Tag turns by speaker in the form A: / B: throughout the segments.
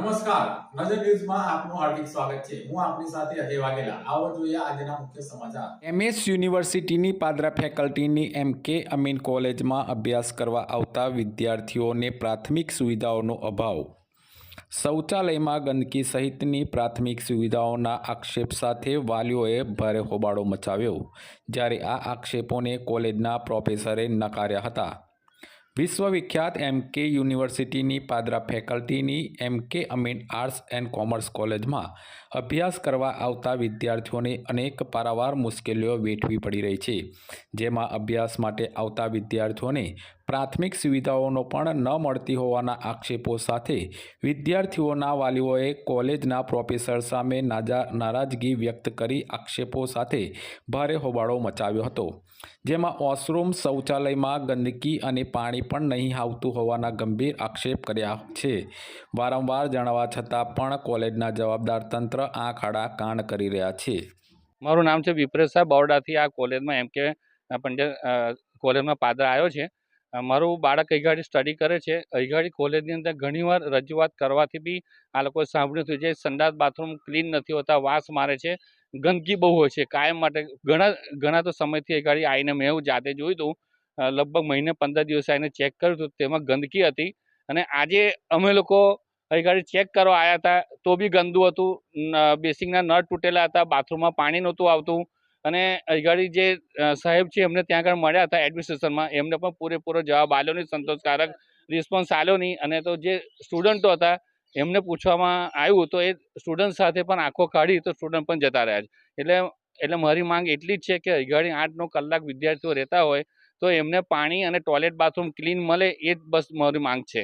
A: નમસ્કાર. નજર ન્યૂઝમાં આપનું હાર્દિક સ્વાગત છે. હું આપની સાથે અજય વાઘેલા. આવો જોઈએ આજના મુખ્ય સમાચાર.
B: એમએસ યુનિવર્સિટીની પાદરા ફેકલ્ટીની એમ કે અમીન કોલેજમાં અભ્યાસ કરવા આવતા વિદ્યાર્થીઓને પ્રાથમિક સુવિધાઓનો અભાવ. શૌચાલયમાં ગંદકી સહિતની પ્રાથમિક સુવિધાઓના આક્ષેપ સાથે વાલીઓએ ભારે હોબાળો મચાવ્યો. જ્યારે આ આક્ષેપોને કોલેજના પ્રોફેસરે નકાર્યા હતા. વિશ્વવિખ્યાત એમ કે યુનિવર્સિટીની પાદરા ફેકલ્ટીની એમ કે અમીન આર્ટ્સ એન્ડ કોમર્સ કોલેજમાં અભ્યાસ કરવા આવતા વિદ્યાર્થીઓને અનેક પારાવાર મુશ્કેલીઓ વેઠવી પડી રહી છે. જેમાં અભ્યાસ માટે આવતા વિદ્યાર્થીઓને પ્રાથમિક સુવિધાઓનો પણ ન મળતી હોવાના આક્ષેપો સાથે વિદ્યાર્થીઓના વાલીઓએ કોલેજના પ્રોફેસર સામે નાજા નારાજગી વ્યક્ત કરી આક્ષેપો સાથે ભારે હોબાળો મચાવ્યો હતો. જેમાં વોશરૂમ શૌચાલયમાં ગંદકી અને પાણી પણ નહીં આવતું હોવાના ગંભીર આક્ષેપ કર્યા છે. વારંવાર જણાવવા છતાં પણ કોલેજના જવાબદાર તંત્ર આંખ આડા કાન કરી રહ્યા છે.
C: મારું નામ છે વિપ્રેશ સાહેબ બરોડાથી આ કોલેજમાં એમ કે પંડ્યા કોલેજમાં પાદર આવ્યો છે. મારું બાળક અહીઘાડી સ્ટડી કરે છે. અહીઘાડી કોલેજની અંદર ઘણીવાર રજૂઆત કરવાથી બી આ લોકોએ સાંભળ્યું હતું. જે સંડાસ બાથરૂમ ક્લીન નથી હોતા, વાસ મારે છે. ગંદકી બહુ હોય છે. કાયમ માટે ઘણા ઘણા તો સમયથી અહીઘાડી આવીને મેં એવું જાતે જોયું હતું. લગભગ મહિને પંદર દિવસે આવીને ચેક કર્યું હતું. તેમાં ગંદકી હતી અને આજે અમે લોકો અહીંગાડી ચેક કરવા આવ્યા હતા. તો બી ગંદુ હતું. બેસિંગના નળ તૂટેલા હતા. બાથરૂમમાં પાણી નહોતું આવતું. અને અહીંગાડી જે સાહેબ છે એમને ત્યાં આગળ મળ્યા હતા એડમિનિસ્ટ્રેશનમાં. એમને પણ પૂરેપૂરો જવાબ આપ્યો નહીં. સંતોષકારક રિસ્પોન્સ આપ્યો નહીં. અને તો જે સ્ટુડન્ટો હતા, એમને પૂછવામાં આવ્યું તો એ સ્ટુડન્ટ સાથે પણ આંખો કાઢી તો સ્ટુડન્ટ પણ જતા રહ્યા છે. એટલે એટલે મારી માંગ એટલી જ છે કે અગાડી આઠ નવ કલાક વિદ્યાર્થીઓ રહેતા હોય તો એમને પાણી અને ટોયલેટ બાથરૂમ ક્લીન મળે એ જ બસ મારી માંગ છે.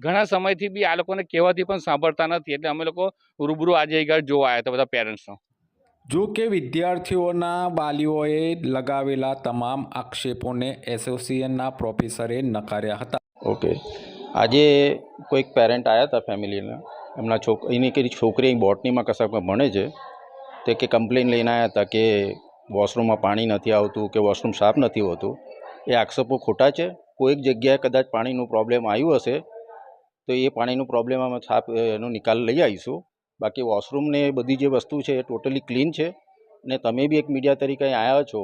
C: ઘણા સમયથી બી આ લોકોને કહેવાથી પણ સાંભળતા નથી એટલે અમે લોકો રૂબરૂ આજે અહીં જોવા આવ્યા હતા બધા પેરેન્ટ્સનો
B: જો કે વિદ્યાર્થીઓના વાલીઓએ લગાવેલા તમામ આક્ષેપોને એસોસિએશનના પ્રોફેસરે નકાર્યા હતા.
D: ઓકે આજે કોઈક પેરેન્ટ આવ્યા હતા ફેમિલીના એમના છોક એની કે છોકરી બોટનીમાં કશાકમાં ભણે છે. તે કે કમ્પ્લેન લઈને આવ્યા હતા કે વોશરૂમમાં પાણી નથી આવતું કે વોશરૂમ સાફ નથી હોતું. એ આક્ષેપો ખોટા છે. કોઈક જગ્યાએ કદાચ પાણીનું પ્રોબ્લેમ આવ્યું હશે તો એ પાણીનું પ્રોબ્લેમ અમે સાફ એનો નિકાલ લઈ આવીશું. બાકી વોશરૂમ ને એ બધી જે વસ્તુ છે એ ટોટલી ક્લીન છે. ને તમે બી એક મીડિયા તરીકે આવ્યા છો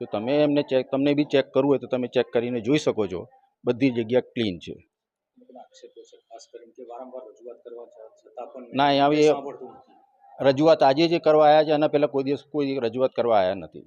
D: તો તમે એમને ચેક તમને બી ચેક કરવું હોય તો તમે ચેક કરીને જોઈ શકો છો. બધી જગ્યા ક્લીન છે. ના અહીંયા રજૂઆત આજે જે કરવા આવ્યા છે એના પહેલાં કોઈ દિવસ કોઈ રજૂઆત કરવા આવ્યા નથી.